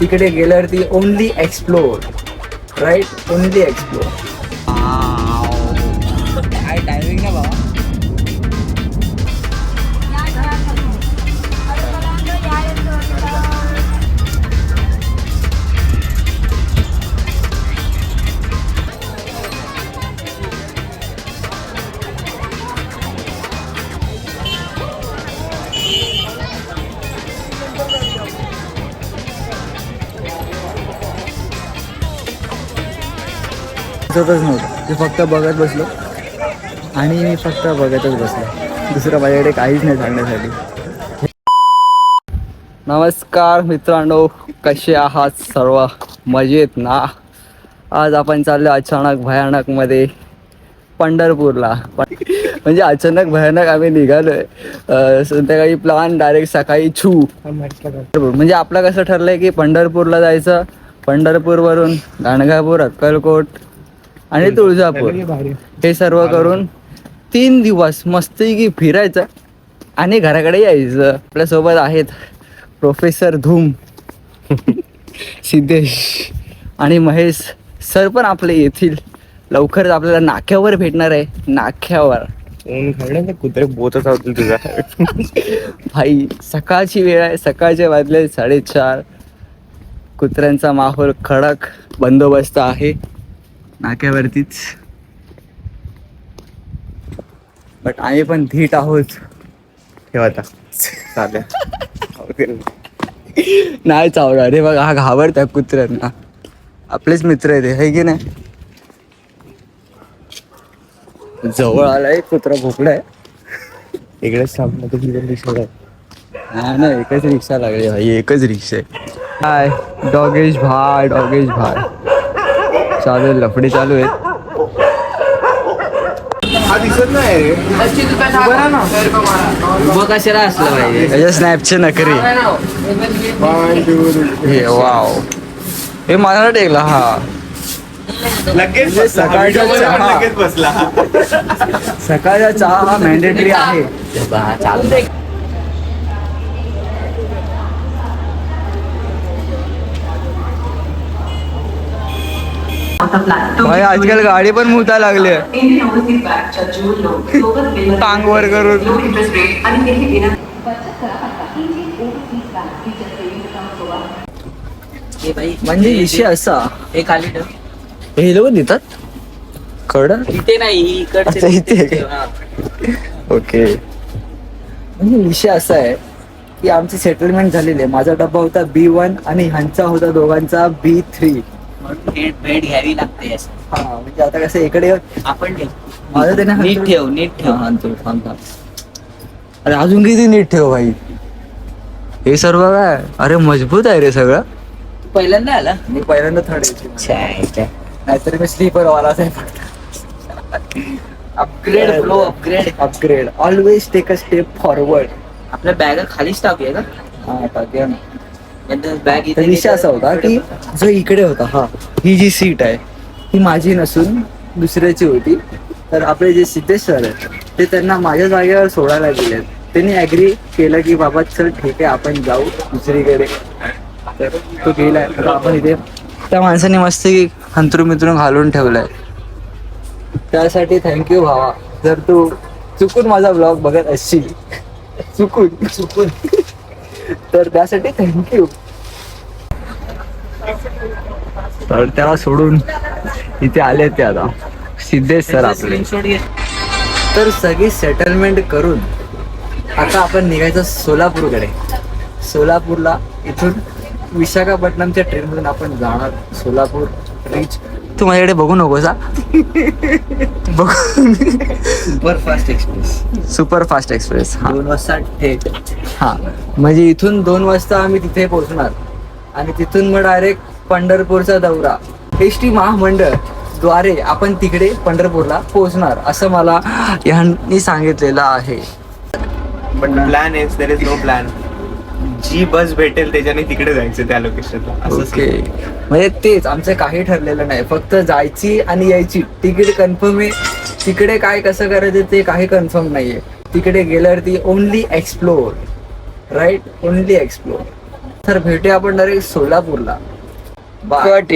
तिकडे गेल्यावरती only explore right only explore दिसतच नव्हतं. ते फक्त बघत बसलो. आणि मी फक्त बघतच बसलो. दुसरं माझ्याकडे काहीच नाही सांगण्यासाठी. नमस्कार मित्रांनो कसे आहात सर्व? मजेत ना? आज आपण चाललो अचानक भयानकमध्ये पंढरपूरला. पण- म्हणजे अचानक भयानक आम्ही निघालोय. संध्याकाळी प्लॅन डायरेक्ट सकाळी छू. म्हणजे आपलं कसं ठरलंय की पंढरपूरला जायचं? पंढरपूरवरून गाणगापूर अक्कलकोट आणि तुळजापूर. हे सर्व करून तीन दिवस मस्तपैकी फिरायचं आणि घराकडे यायचं. आपल्यासोबत आहेत प्रोफेसर धूम सिद्धेश आणि महेश सर पण आपले येथील. लवकरच आपल्याला नाक्यावर भेटणार आहे. नाक्यावर. कुत्रे बोतच होतील तुझा भाई सकाळची वेळ आहे. सकाळचे वाजले साडेचार. कुत्र्यांचा माहोल खडक बंदोबस्त आहे. नाक्यावरतीच. बट आम्ही पण धीट आहोत. ठेव आता. चालेल. नाही चावला रे बघा हा घाबरत्या कुत्र्यांना. आपलेच मित्र आहे ते है की नाही? जवळ आलाय कुत्रा भोकलाय इकडेच थांबलं हा ना एकच रिक्षा लागली. भाई एकच रिक्षा आहे. हाय डॉगेश भाय डॉगेश भाय चालू आहे लफडी चालू आहेत. हा दिसत नाही उभं कशाला असलं पाहिजे? त्याच्या स्नॅपचे नकरी हे वाव हे मला टेकला हा. लगेच म्हणजे सकाळच्या चहा. लगेच बसला. सकाळचा चहा हा मॅन्डेटरी आहे. भाई आजकाल गाडी पण मुता लागली टांग वर करून. म्हणजे विषय असा. हे खाली हे लोक देतात कड इथे नाही. इकडचे ओके. म्हणजे विषय असा आहे की आमची सेटलमेंट झालेली आहे. माझा डब्बा होता बी वन आणि ह्यांचा होता दोघांचा बी थ्री म्हणून भेट भेट घ्यावी लागते असं. हा म्हणजे आता कसं इकडे आपण नीट ठेव नीट ठेव. थांब, थांब. अरे अजून किती नीट ठेव भाई? हे सर्व काय? अरे मजबूत आहे रे सगळं. पहिल्यांदा आला? मी पहिल्यांदा थर्ड नाहीतर मी स्लीपर फक्त upgrade flow upgrade upgrade always take a step forward आपल्या बॅग खालीच टाकूया का? हा टाकूया ना. तर विषय असा होता की जो इकडे होता हा ही जी सीट आहे ही माझी नसून दुसऱ्याची होती. तर आपले जे सिद्धेश सर आहेत ते त्यांना माझ्या जागेवर सोडायला गेलेत त्यांनी ऍग्री केलं की बाबा चल ठीक आहे आपण जाऊ दुसरीकडे. तर तो गेलाय तर आपण इथे त्या माणसाने मस्त हंतरू मित्रून घालून ठेवलाय. त्यासाठी थँक्यू भावा. जर तू चुकून माझा ब्लॉग बघत असशील चुकून चुकून. तर त्यासाठी थँक्यू तर त्याला सोडून इथे आले ते आता. सिद्धेश सर आपले. तर सगळी सेटलमेंट करून आता आपण निघायचं सोलापूरकडे. सोलापूरला इथून विशाखापट्टणमच्या ट्रेनमधून आपण जाणार. सोलापूर रीच तू माझ्याकडे बघू नकोस बघू. Super fast express super fast express हा. दोन वाजता थेट. हा. म्हणजे इथून दोन वाजता आम्ही तिथे पोहोचणार. आणि तिथून मग डायरेक्ट पंढरपूरचा दौरा. एस टी महामंडळद्वारे आपण तिकडे पंढरपूरला पोहोचणार असं मला ह्यांनी सांगितलेलं आहे. पण plan is there is no plan G bus भेटेल त्याच्याने तिकडे जायचं त्या लोकेशनला असं म्हणजे तेच आमचं काही ठरलेलं नाही. फक्त जायची आणि यायची. तिकीट कन्फर्म आहे. तिकडे काय कसं करायचं ते काही कन्फर्म नाहीये. तिकडे गेल्यावरती only explore right only explore तर भेटूया आपण डायरेक्ट सोलापूरला. बाय Got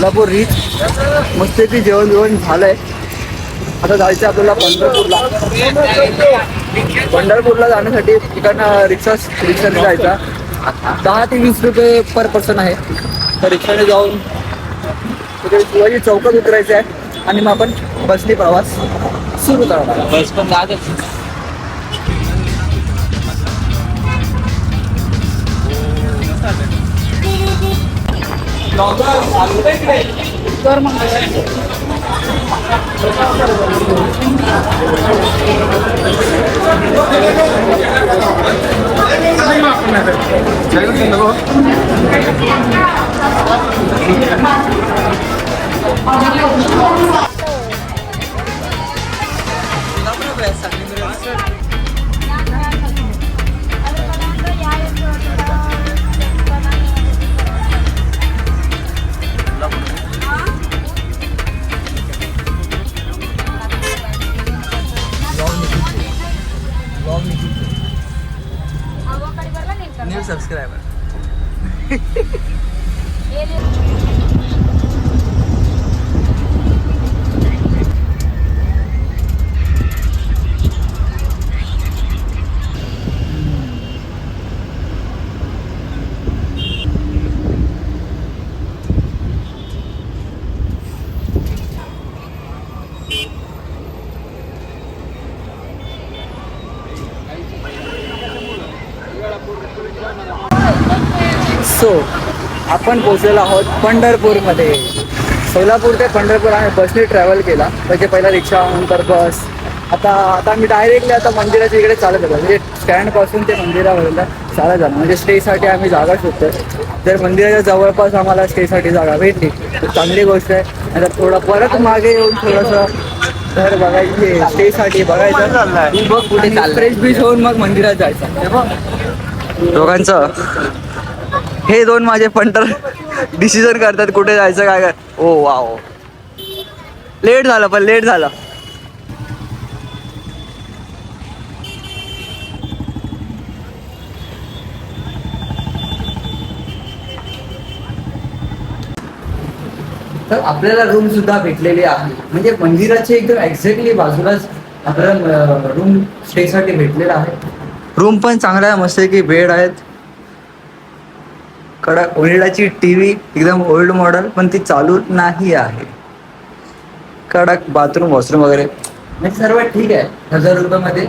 सोलापूर रीच मस्तपैकी जेवण बिवण झालंय. आता जायचं आपल्याला पंढरपूरला. पंढरपूरला जाण्यासाठी तिकडनं रिक्षा रिक्षाने जायचा. दहा ते वीस रुपये पर पर्सन आहे. तर रिक्षाने जाऊन तिकडे शिवाजी चौकात उतरायचं आहे. आणि मग आपण बसने प्रवास सुरू करणार बस पण लागत न्यू सो आपण पोहोचलेलो आहोत पंढरपूरमध्ये. सोलापूर ते पंढरपूर आम्ही बसने ट्रॅव्हल केला. म्हणजे पहिला रिक्षा नंतर बस आता आता मी डायरेक्टली आता मंदिराच्या इकडे चालत होतो. म्हणजे स्टँडपासून ते मंदिरापर्यंत चालत जाणं म्हणजे स्टेसाठी आम्ही जागा शोधतोय. जर मंदिराच्या जवळपास आम्हाला स्टेसाठी जागा भेटली तर चांगली गोष्ट आहे. आता थोडं परत मागे येऊन थोडंसं घर बघायचे स्टेसाठी बघायचं. बघ कुठे फ्रेश बीच होऊन मग मंदिरात जायचं. दोघांचं. हे दोन माझे पंटर डिसिजन करतात कुठे जायचं काय काय ओ वाव. लेट झालं पण लेट झालं. तर आपल्याला रूम सुद्धा भेटलेली आहे. म्हणजे मंदिराच्या एकदम एक्झॅक्टली बाजूलाच आपल्याला रूम स्टेसाठी भेटलेला आहे. रूम पण चांगला आहे मस्त की बेड आहेत. कडक ओनिडाची टी व्ही एकदम ओल्ड मॉडेल पण ती चालू नाही आहे. कडक बाथरूम वॉशरूम वगैरे. म्हणजे सर्व ठीक आहे. हजार रुपयामध्ये.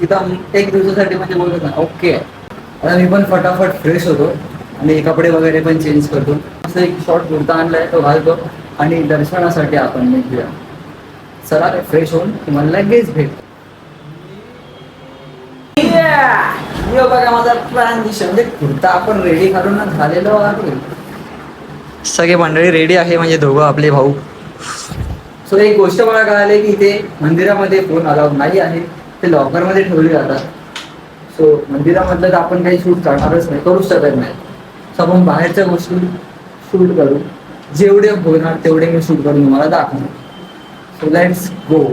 तिथं एक दिवसासाठी म्हणजे बोलतो ना ओके. आहे आता मी पण फटाफट फ्रेश होतो. आणि कपडे वगैरे पण चेंज करतो. असं एक शॉर्ट कुर्ता आणलाय तो घालतो. आणि दर्शनासाठी आपण निघूया. चला फ्रेश होऊन तुम्हाला लगेच भेट. बघा माझा प्लॅन दिशा. म्हणजे कुर्ता आपण रेडी करून झालेलो आहे सगळे मंडळी रेडी आहे म्हणजे दोघं आपले भाऊ. सो एक गोष्ट मला कळाली की इथे मंदिरामध्ये फोन अलाउड नाही आहे. ते लॉकरमध्ये ठेवले जातात. सो मंदिरामधलं तर आपण काही शूट करणारच नाही करूच शकत नाही. सो आपण बाहेरच्या गोष्टी शूट करू. जेवढे होणार तेवढे मी शूट करून तुम्हाला दाखवणार. सो लेट्स गो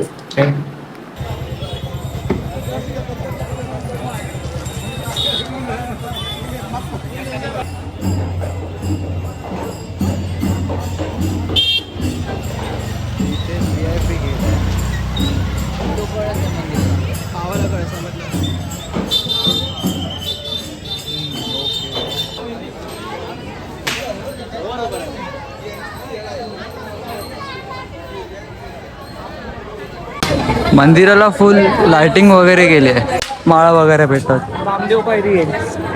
मंदिराला फुल लाइटिंग वगैरे केली आहे. माळा वगैरे भेटतात. नामदेव पायरी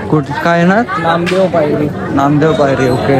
कुठ काय ना? नामदेव पायरी. नामदेव पायरी ओके.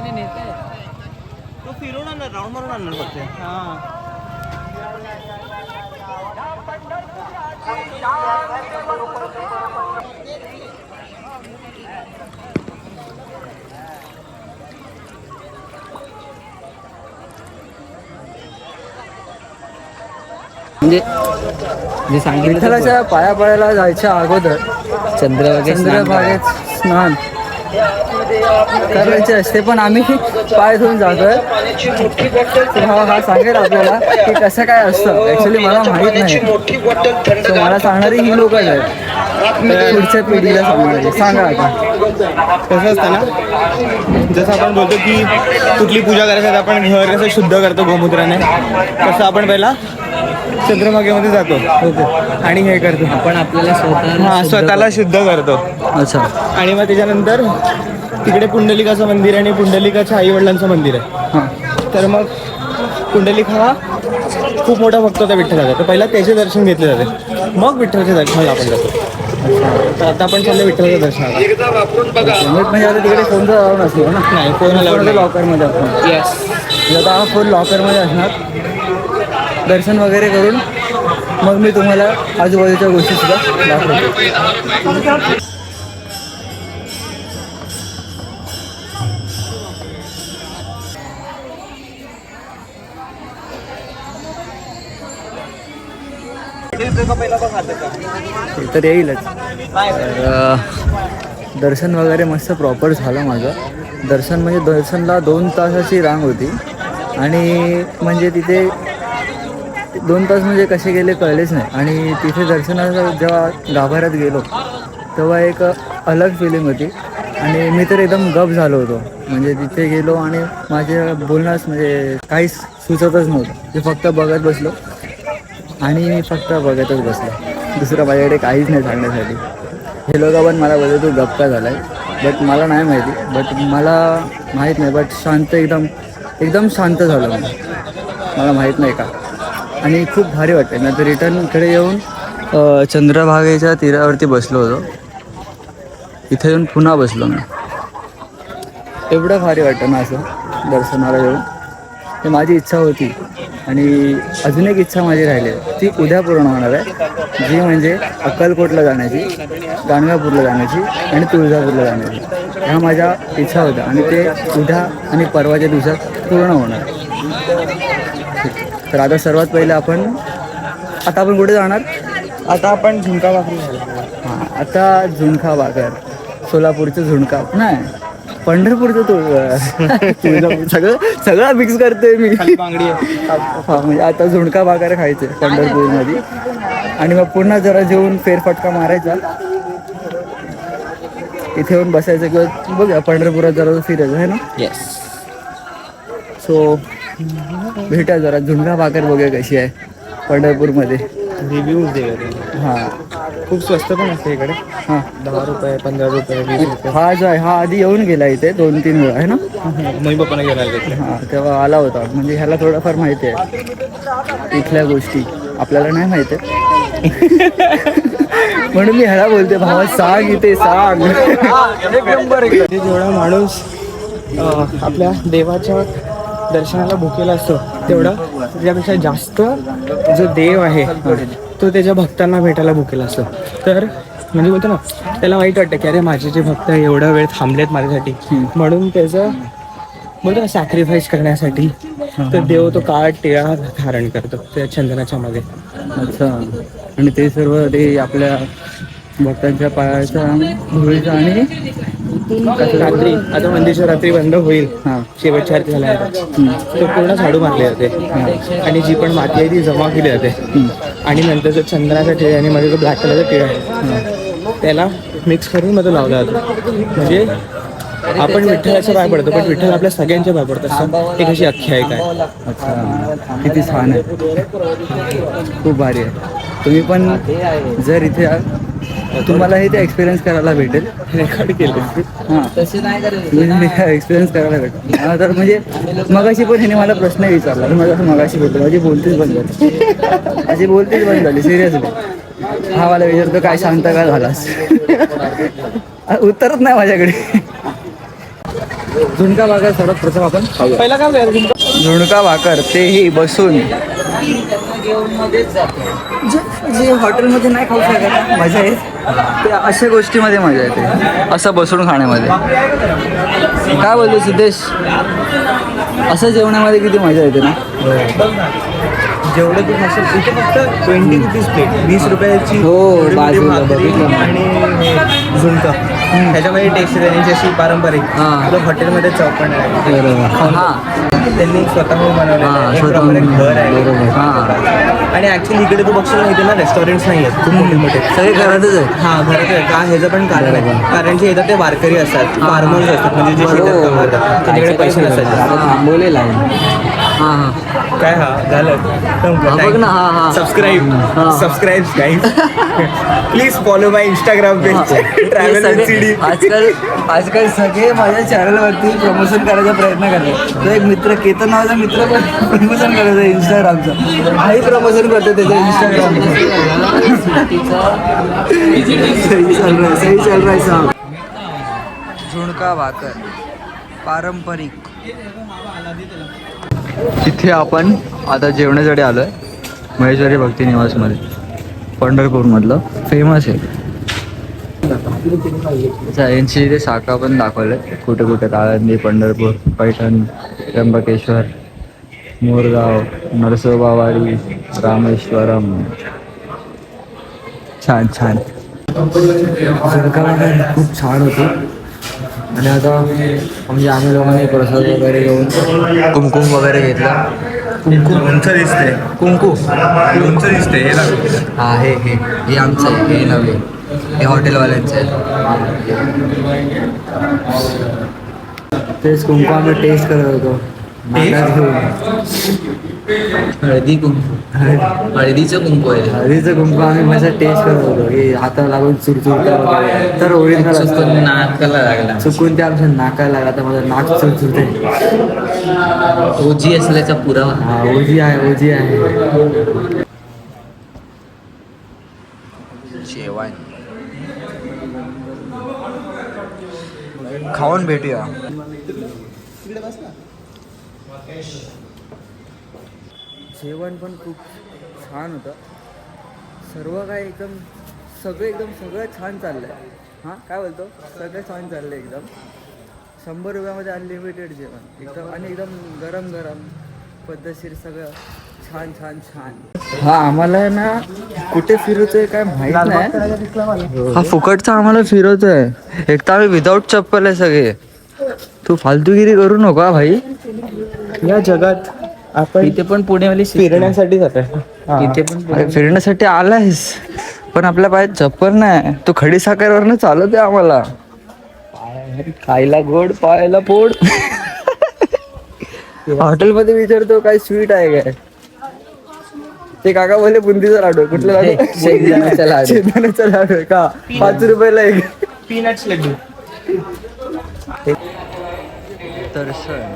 बोटीने नेत तो फिरून आणणार राऊंड मारून आणणार फक्त. म्हणजे जे सांगितलं विठ्ठलाच्या पाया पडायला जायच्या अगोदर स्नान करा. चंद्रभागेत स्नान. करायचे असते पण आम्ही पाय धुवून जातोय. तर हा हा सांगेल आपल्याला की कसं काय असतं. ऍक्च्युली मला माहीत नाही. मला सांगणारी ही लोकच आहेत. पुढच्या पिढीला सांगणारी. सांगा आता. कसं असतं ना जसं आपण बोलतो की कुठली पूजा करायसाठी आपण घर कसं शुद्ध करतो गोमूत्राने तसं आपण पहिला चंद्रभागेमध्ये जातो. आणि हे करतो. आपण आपल्याला स्वतः हा स्वतःला शुद्ध करतो. अच्छा. आणि मग त्याच्यानंतर तिकडे पुंडलिकाचं मंदिर आहे आणि पुंडलिकाच्या आई वडिलांचं मंदिर आहे. हां. तर मग पुंडलिक हा खूप मोठा भक्त होता विठ्ठलाचा. तर पहिला त्याचे दर्शन घेतले जाते. मग विठ्ठलाच्या दर्शनाला आपण जातो. तर आता आपण चाललो विठ्ठलाच्या दर्शनाला. म्हणजे आता तिकडे फोनचा जाऊन असणार ना? नाही फोन अलाउड लॉकरमध्ये येस आता हा फोन लॉकरमध्ये असणार. दर्शन वगैरे करून मग मी तुम्हाला आजूबाजूच्या गोष्टी सुद्धा दाखवतो. तर येईलच. तर दर्शन वगैरे मस्त प्रॉपर झालं माझं. दर्शन म्हणजे दर्शनला दोन तासाची रांग होती. आणि म्हणजे तिथे दोन तास म्हणजे कसे गेले कळलेच नाही. आणि तिथे दर्शनाला जेव्हा गाभाऱ्यात गेलो तेव्हा एक अलग फिलिंग होती. आणि मी तर एकदम गप झालो होतो. म्हणजे तिथे गेलो आणि माझे बोलणंच म्हणजे काहीच सुचतच नव्हतं. मी फक्त बघत बसलो. आणि मी फक्त बघतच बसलो. दुसरं माझ्याकडे काहीच नाही सांगण्यासाठी. हे लोक पण मला बोलतो तू गप्पा झाला आहे बट मला नाही माहिती. बट मला माहीत नाही. बट शांत एकदम एकदम शांत झालं मला मला माहीत नाही का. आणि खूप भारी वाटते मी आता रिटर्न इकडे येऊन चंद्रभागेच्या तीरावरती बसलो होतो. इथे येऊन पुन्हा बसलो मी. एवढं भारी वाटतं ना असं दर्शनाला येऊन. हे माझी इच्छा होती. आणि अजून एक इच्छा माझी राहिली आहे ती उद्या पूर्ण होणार आहे जी म्हणजे अक्कलकोटला जाण्याची गाणगापूरला जाण्याची आणि तुळजापूरला जाण्याची. ह्या माझ्या इच्छा होत्या आणि ते उद्या आणि परवाच्या दिवसात पूर्ण होणार. तर आता सर्वात पहिले आपण आता आपण कुठे जाणार? आता आपण झुणका भाकरी हां आता झुणका भाकर सोलापूरचं झुणका नाही. पंढरपूरचं तुळ तुळजापूर सगळं सगळं मिक्स करते मी. खाली बांगडी आहे. हा म्हणजे आता झुणका भाकर खायचे पंढरपूरमध्ये. आणि मग पुन्हा जरा जेवून फेरफटका मारायचा. इथे येऊन बसायचं किंवा बघूया पंढरपुरात जरा फिरायचं आहे ना? येस सो भेटूया जरा झुणका भाकर बघूया कशी आहे पंढरपूरमध्ये. रिव्ह्यूज दे हां. खूप स्वस्त पण असते इकडे. हां. दहा रुपये पंधरा रुपये वीस रुपये. हा जो आहे हा आधी येऊन गेला इथे दोन तीन वेळा आहे ना? मम्मी पप्पाने आले तिकडे हा तेव्हा आला होता. म्हणजे ह्याला थोडंफार माहिती आहे. इथल्या गोष्टी. आपल्याला नाही माहिती. आहे म्हणून मी ह्याला बोलते भावा सांग इथे सांग. जेवढा माणूस अं, आपल्या देवाच्या दर्शनाला भुकेला असतो तेवढा त्याच्यापेक्षा जास्त जो देव आहे तो त्याच्या भक्तांना भेटायला भुकेला असतो. तर म्हणजे बोलतो ना त्याला वाईट वाटतं की अरे माझे जे भक्त एवढा वेळ थांबलेत माझ्यासाठी. म्हणून त्याचं बोलतो ना सॅक्रिफाईस करण्यासाठी तर देव तो काळ टिळा धारण करतो त्या चंदनाच्या मध्ये अच्छा. आणि ते सर्व ते आपल्या भक्तांच्या पायाच्या धुळीचा आणि रात्री आता मंदिरच्या रात्री बंद होईल. हां. शेवटच्या आरती झाल्यानंतर. तो पूर्ण झाडू मारले जाते. आणि जी पण माती आहे ती जमा केली जाते. आणि नंतर जो चंद्राचा टिळ आणि मध्ये जो ब्लॅक कलरचा टिळ आहे त्याला मिक्स करून मध्ये लावला जातो. म्हणजे आपण विठ्ठलाच्या पाय पडतो पण विठ्ठल आपल्या सगळ्यांच्या पाय पडतो. एक अशी आख्यायिका आहे अच्छा. किती छान आहे. खूप भारी आहे. तुम्ही पण जर इथे तुम्हाला हे ते एक्सपिरियन्स करायला भेटेल. रेकॉर्ड केले. हां. तसे नाही एक्सपिरियन्स करायला भेटेल. हा तर म्हणजे मगाशी पण ह्याने मला प्रश्न विचारला. माझं असं मगाशी बोलतो माझी बोलतीच बंद झाली. माझी बोलतीच बंद झाली सिरियसली हा मला विचारतो काय सांगता का झालास? उत्तरच नाही माझ्याकडे. झुणका भाकर सर्वात प्रथम आपण पहिला काय झुणका भाकर तेही बसून जे जे हॉटेलमध्ये नाही खाऊ शकत मजा येत. ते अशा गोष्टीमध्ये मजा येते. असं बसून खाण्यामध्ये. काय बोलतो सिद्धेश? असं जेवणामध्ये किती मजा येते ना? जेवढं तू खाशील इथे फक्त ट्वेंटी रुपीज प्लेट वीस रुपयाची हो. आणि झुणका. त्याच्यामध्ये टेस्ट आहे. त्यांची अशी पारंपरिक. तुला हॉटेलमध्ये आहे. हां. त्यांनी स्वतःहून एक प्रकारे घर आहे. आणि ऍक्च्युली इकडे तू बघशील इथे ना रेस्टॉरंट्स नाही आहेत. खूप मोठे मोठे सगळे घरातच आहे हा घरात आहे का ह्याचं पण कारण आहे. कारण की येतात ते वारकरी असतात. फार्मर्स असतात. म्हणजे जे शेतात. कमवतात त्यांच्याकडे पैसे नसतात. थांबवलेला आहे. हां. हां काय हा? झालं. बघ ना, हा, हा. सबस्क्राईब हा. Subscribe guys please follow my Instagram page travel हे सगळे- सीडी आजकाल आजकाल सगळे माझ्या चॅनलवरती प्रमोशन करायचा प्रयत्न करतात. तो एक मित्र केतन नावाचा मित्र पण प्रमोशन करायचा इंस्टाग्रामचं हाही प्रमोशन करतो त्याचं इंस्टाग्रामचं सही चल रहा है सही चल रहा है साहब. झुणका भाकर पारंपरिक. तिथे आपण आता जेवणासाठी आलोय. महेश्वरी भक्ती निवासमध्ये. पंढरपूरमधलं. फेमस आहे. अच्छा, यांची इथे शाखा पण दाखवले. कुठे कुठे काळंदी पंढरपूर पैठण त्र्यंबकेश्वर मोरगाव नरसोबावाडी रामेश्वरम. छान छान. खूप छान होतं. आणि आता म्हणजे आम्ही लोकांनी प्रसाद वगैरे घेऊन कुमकुम वगैरे घेतला. लोणचं दिसतंय. कुंकू. लोणचं दिसतंय हे दाखव. हा हे हे. हे आमचं आहे. हे नवे हे हॉटेलवाल्यांचं आहे. तेच कुंकू आम्ही टेस्ट करत होतो. हळदी कुंकू. हळदीचं कुंकू आहे. हळदीचं कुंकू आम्ही मजा टेस्ट करत होतो. की हाताला लागून चुरचुरतं वगैरे. तर ओरिजिनल चुकून असतं. नाकाला लागला. चुकून ते आमच्या नाकाला लागला. तर माझं नाक चुरचुरते. ओजी असल्याचा पुरावा. हा ओजी आहे ओजी आहे. जेवण. खाऊन भेटूया. जेवण पण खूप छान होतं. सर्व काय एकदम सगळं एकदम सगळं छान चाललंय. हां काय बोलतो? सगळं छान चाललंय एकदम. शंभर रुपयामध्ये अनलिमिटेड जेवण. एकदम आणि एकदम गरम गरम पद्धतशीर सगळं छान छान छान. हा आम्हाला ना कुठे फिरवतोय काय माहीत नाही. हा फुकटचा आम्हाला फिरवतोय एक तर आम्ही विदाऊट चप्पल आहे सगळे. तू फालतूगिरी करू नका भाई. या जगात आपण इथे पण पुणेवाली फिरण्यासाठी जात आहे इथे पण अरे फिरण्यासाठी आलायस. पण आपल्या पायात चप्पल नाही. तू खडी साखरवरनं चालत आहे आम्हाला. खायला गोड पायाला पोड हॉटेलमध्ये विचारतो काय स्वीट आहे काय? ते काका बोलले बुंदीचा लाडू कुठला लाडू? शेंगदाण्याचा लाडू. शेंगदाण्याचा लाडू आहे का? पाच रुपयाला एक. पीनट्स लड्डू. दर्शन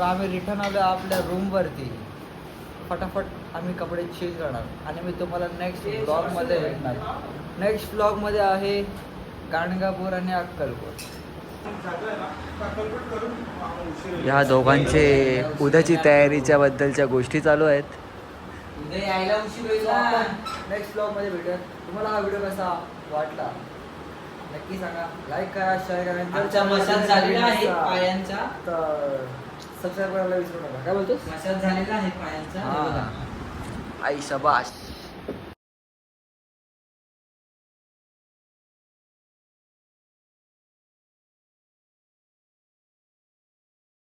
तर आम्ही रिटर्न आलो आपल्या रूमवरती फटाफट आम्ही कपडे चेंज करणार. आणि मी तुम्हाला नेक्स्ट ब्लॉगमध्ये भेटणार. नेक्स्ट ब्लॉगमध्ये आहे गाणगापूर आणि अक्कलकोट. ह्या दोघांचे उद्याची तयारीच्या बद्दलच्या गोष्टी चालू आहेत. नेक्स्ट ब्लॉगमध्ये भेटूया. तुम्हाला हा व्हिडिओ कसा वाटला? नक्की सांगा. लाईक करा शेअर करा. तर सबस्क्राईब करायला विसरू नका. काय बोलतोस? मसाज झालेला आहे पायांचा. हा. आई शबाश